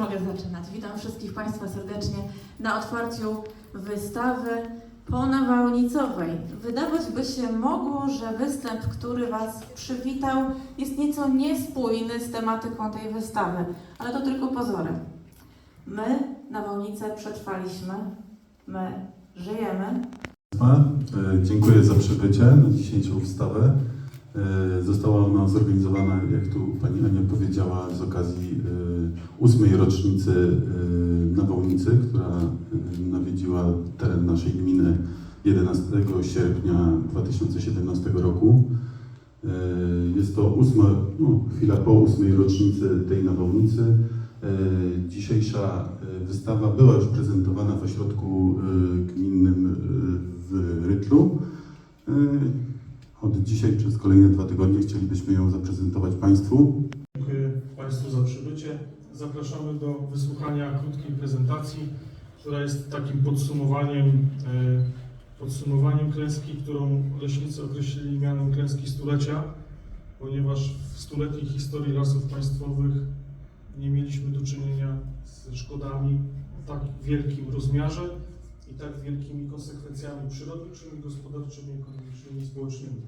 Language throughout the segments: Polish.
Mogę zaczynać. Witam wszystkich Państwa serdecznie na otwarciu wystawy ponawałnicowej. Wydawać by się mogło, że występ, który Was przywitał, jest nieco niespójny z tematyką tej wystawy, ale to tylko pozorem. My nawałnicę przetrwaliśmy, my żyjemy. E, Dziękuję za przybycie na dzisiejszą wystawę. E, Została ona zorganizowana, jak tu Pani Ania powiedziała, z okazji e, ósmej rocznicy e, nawałnicy, która e, nawiedziła teren naszej gminy 11 sierpnia 2017 roku. E, Jest to ósma, no, chwila po ósmej rocznicy tej nawałnicy. Dzisiejsza wystawa była już prezentowana w ośrodku gminnym w Rytlu. Od dzisiaj przez kolejne dwa tygodnie chcielibyśmy ją zaprezentować Państwu. Dziękuję Państwu za przybycie. Zapraszamy do wysłuchania krótkiej prezentacji, która jest takim podsumowaniem, e, podsumowaniem klęski, którą leśnicy określili mianem klęski stulecia, ponieważ w stuletniej historii lasów państwowych nie mieliśmy do czynienia ze szkodami o tak wielkim rozmiarze i tak wielkimi konsekwencjami przyrodniczymi, gospodarczymi, ekonomicznymi i społecznymi.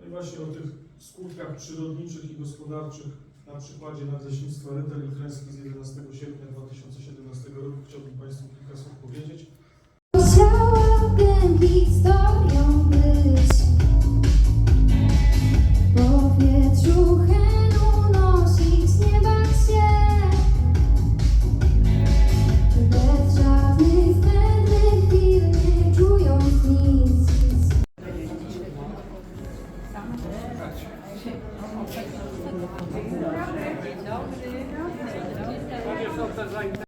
No i właśnie o tych skutkach przyrodniczych i gospodarczych na przykładzie nadleśnictwa Rytel i klęski z 11 sierpnia 2017 roku. Chciałbym Państwu kilka słów Dobry. Dobry.